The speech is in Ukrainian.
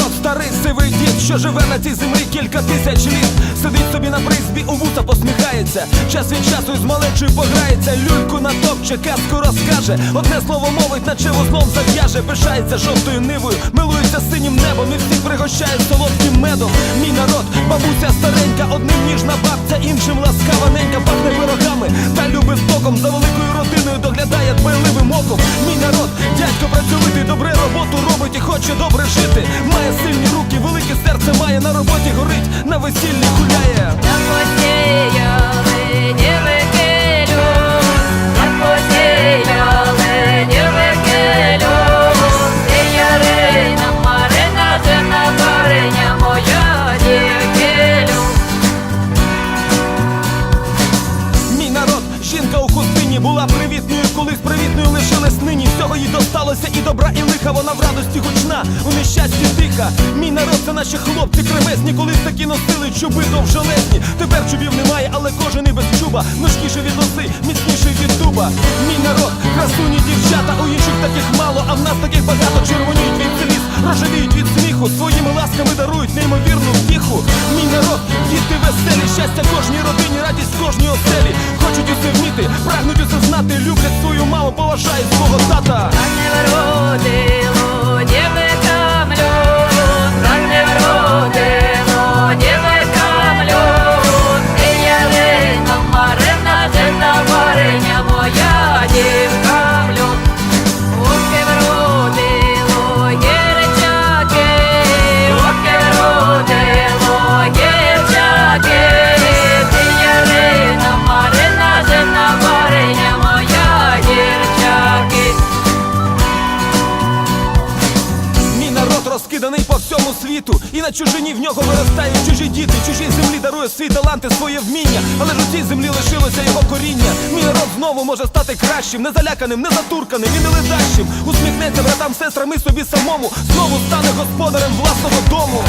старий сивий дід, що живе на цій землі кілька тисяч літ. Сидить собі на призбі, у вуса посміхається. Час від часу із малечою пограється. Люльку натопче, казку розкаже. Одне слово мовить, наче вузлом зав'яже. Пишається жовтою нивою, милується синім небом і всіх пригощає солодким медом. Мій народ, бабуся старенька, одним ніжна бабця, іншим ласкава ненька, пахне пирогами та любить стоком. За великою родиною доглядає дбайливим оком. Мій народ, дядько працьовитий, добре хоче добре жити. Має сильні руки, велике серце має на роботі горить, на весіллі гуляє. Була привітною, Всього їй досталося і добра, і лиха. Вона в радості гучна, у нещасті тиха. Мій народ, це наші хлопці кремесні, колись такі носили чуби довжелезні. Тепер чубів немає, але кожен і без чуба. Ножкіше від носи, міцніший від дуба. Мій народ, красуні дівчата, у інших таких мало, а в нас таких багато червоніють від сліз, рожевіють від сміху. Своїми ласками дарують неймовірну втіху. Мій народ, діти веселі, щастя кожній родині, радість кожній оселі. Хочуть усе вміти, прагнуть усе знати, люблять свою маму, поважають на чужині в нього виростають чужі діти. Чужій землі дарує свій таланти, своє вміння. Але ж у цій землі лишилося його коріння. Мій народ знову може стати кращим, не заляканим, не затурканим і не ледащим. Усміхнеться братам, сестрам і собі самому. Знову стане господарем власного дому.